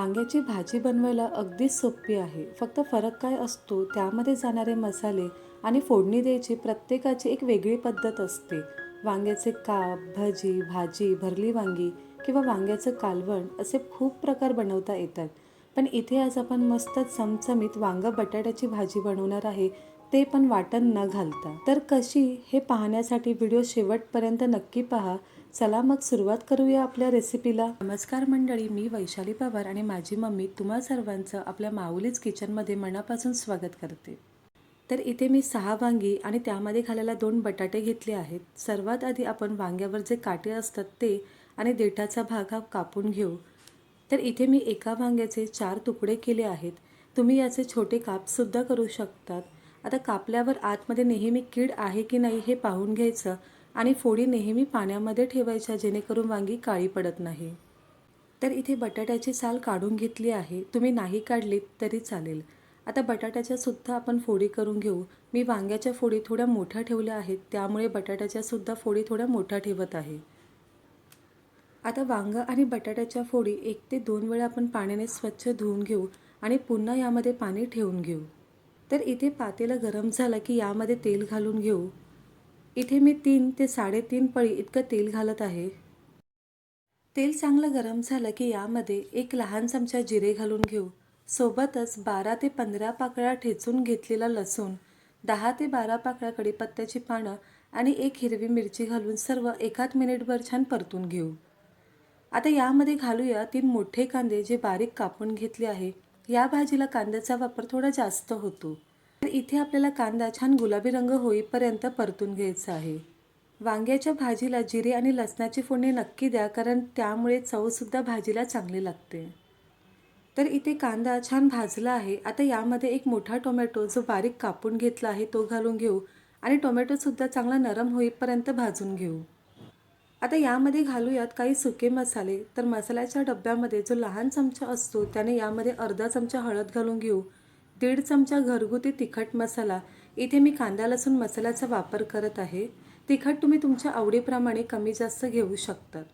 वांग्याची भाजी बनवायला अगदीच सोपी आहे. फक्त फरक काय असतो त्यामध्ये जाणारे मसाले आणि फोडणी द्यायची प्रत्येकाची एक वेगळी पद्धत असते. वांग्याचे काप भजी भाजी भरली वांगी किंवा वांग्याचं कालवण असे खूप प्रकार बनवता येतात. पण इथे आज आपण मस्त चमचमीत वांगा बटाट्याची भाजी बनवणार आहे ते पण वाटण न घालता. तर कशी हे पाहण्यासाठी व्हिडिओ शेवटपर्यंत नक्की पहा. चला मग सुरुवात करूया आपल्या रेसिपीला नमस्कार मंडळी मी वैशाली पवार आणि माझी मम्मी तुम्हा सर्वांचं आपल्या माऊलीच किचनमध्ये मनापासून स्वागत करते. तर इथे मी सहा वांगी आणि त्यामध्ये घालायला दोन बटाटे घेतले आहेत. सर्वात आधी आपण वांग्यावर जे काटे असतात ते आणि देठाचा भाग हा कापून घेऊ. तर इथे मी एका वांग्याचे चार तुकडे केले आहेत. तुम्ही याचे छोटे कापसुद्धा करू शकतात. आता कापल्यावर आतमध्ये नेहमी कीड आहे की नाही हे पाहून घ्यायचं. आणि फोडी नेहमी पाण्यामध्ये ठेवायच्या जेणेकरून वांगी काळी पडत नाही. तर इथे बटाट्याची साल काढून घेतली आहे. तुम्ही नाही काढलीत तरी चालेल. आता बटाट्याच्यासुद्धा आपण फोडी करून घेऊ. मी वांग्याच्या फोडी थोड्या मोठ्या ठेवल्या आहेत. त्यामुळे बटाट्याच्यासुद्धा फोडी थोड्या मोठ्या ठेवत आहे. आता वांगं आणि बटाट्याच्या फोडी एक ते दोन वेळा आपण पाण्याने स्वच्छ धुवून घेऊ आणि पुन्हा यामध्ये पाणी ठेवून घेऊ. तर इथे पातेलं गरम झालं की यामध्ये तेल घालून घेऊ. इथे मी तीन ते साडेतीन पळी इतकं तेल घालत आहे. तेल चांगलं गरम झालं की यामध्ये एक लहान चमचा जिरे घालून घेऊ. सोबतच बारा ते पंधरा पाकळ्या ठेचून घेतलेला लसूण दहा ते बारा पाकळ्या कढीपत्त्याची पानं आणि एक हिरवी मिरची घालून सर्व एकाच मिनिटभर छान परतून घेऊ. आता यामध्ये घालूया तीन मोठे कांदे जे बारीक कापून घेतले आहे. या भाजीला कांद्याचा वापर थोडा जास्त होतो. तर इथे आपल्याला कांदा छान गुलाबी रंग होईपर्यंत परतून घ्यायचा आहे. वांग्याच्या भाजीला जिरे आणि लसणाची फोडणी नक्की द्या कारण त्यामुळे चवसुद्धा भाजीला चांगली लागते. तर इथे कांदा छान भाजला आहे. आता यामध्ये एक मोठा टोमॅटो जो बारीक कापून घेतला आहे तो घालून घेऊ आणि टोमॅटोसुद्धा चांगला नरम होईपर्यंत भाजून घेऊ. आता यामध्ये घालूयात काही सुके मसाले. तर मसाल्याच्या डब्यामध्ये जो लहान चमचा असतो त्याने यामध्ये अर्धा चमचा हळद घालून घेऊ. दीड चमचा घरगुती तिखट मसाला. इथे मी कांदा लसूण मसाल्याचा वापर करत आहे. तिखट तुम्ही तुमच्या आवडीप्रमाणे कमी जास्त घेऊ शकतात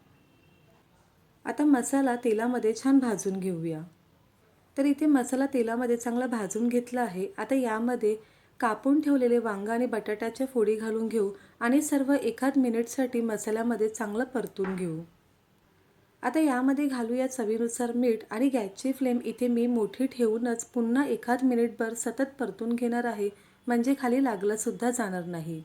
आता मसाला तेलामध्ये छान भाजून घेऊया. तर इथे मसाला तेलामध्ये चांगला भाजून घेतला आहे. आता यामध्ये कापून ठेवलेले वांग आणि बटाट्याच्या फोडी घालून घेऊ आणि सर्व एखाद मिनिटसाठी मसाल्यामध्ये चांगलं परतून घेऊ. आता यामध्ये घालूया चवीनुसार मीठ आणि गॅसची फ्लेम. इथे मी मोठी ठेवूनच पुन्हा एखाद मिनिटभर सतत परतून घेणार आहे. म्हणजे खाली लागलंसुद्धा जाणार नाही.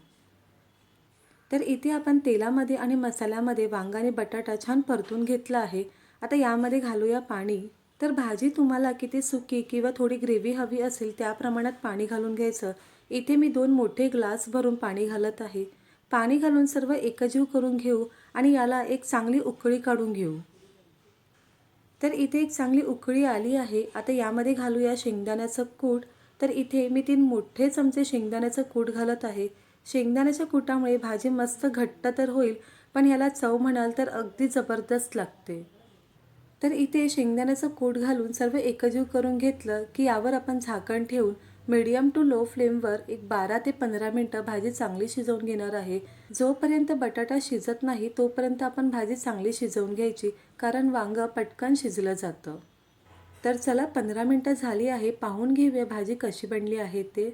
तर इथे आपण तेलामध्ये आणि मसाल्यामध्ये वांगा आणि बटाटा छान परतून घेतला आहे. आता यामध्ये घालूया पाणी. तर भाजी तुम्हाला किती सुकी किंवा थोडी ग्रेव्ही हवी असेल त्या प्रमाणात पाणी घालून घ्यायचं. इथे मी दोन मोठे ग्लास भरून पाणी घालत आहे. पाणी घालून सर्व एकजीव करून घेऊ आणि याला एक चांगली उकळी काढून घेऊ. तर इथे एक चांगली उकळी आली आहे. आता यामध्ये घालूया शेंगदाण्याचं कूट. तर इथे मी तीन मोठे चमचे शेंगदाण्याचं कूट घालत आहे. शेंगदाण्याच्या कुटामुळे भाजी मस्त घट्ट तर होईल पण ह्याला चव म्हणाल तर अगदी जबरदस्त लागते. तर इथे शेंगदाण्याचं कूट घालून सर्व एकजीव करून घेतलं की यावर आपण झाकण ठेवून मीडियम टू लो फ्लेमवर एक बारा ते पंधरा मिनटं भाजी चांगली शिजवून घेणार आहे. जोपर्यंत बटाटा शिजत नाही तोपर्यंत आपण भाजी चांगली शिजवून घ्यायची कारण वांगं पटकन शिजलं जातं. तर चला पंधरा मिनटं झाली आहे पाहून घेऊया भाजी कशी बनली आहे ते.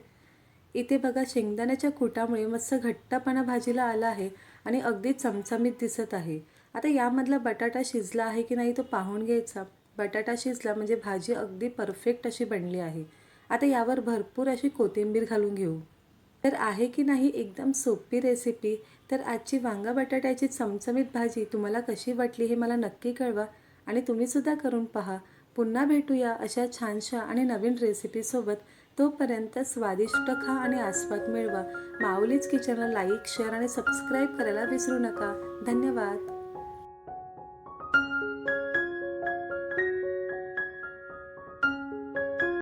इथे बघा शेंगदाण्याच्या कुटामुळे मस्त घट्टपणा भाजीला आला आहे आणि अगदी चमचमीत दिसत आहे. आता यामधला बटाटा शिजला आहे की नाही तो पाहून घ्यायचा. बटाटा शिजला म्हणजे भाजी अगदी परफेक्ट अशी बनली आहे. आता यावर भरपूर अशी कोथिंबीर घालून घेऊ. तर आहे की नाही एकदम सोपी रेसिपी तर आजची वांगा बटाट्याची चमचमीत भाजी तुम्हाला कशी वाटली हे मला नक्की कळवा आणि तुम्हीसुद्धा करून पहा. पुन्हा भेटूया अशा छानशा आणि नवीन रेसिपीसोबत तोपर्यंत स्वादिष्ट खा आणि आस्वाद मिळवा. माऊलीच किचनला लाईक शेअर आणि सबस्क्राईब करायला विसरू नका. धन्यवाद.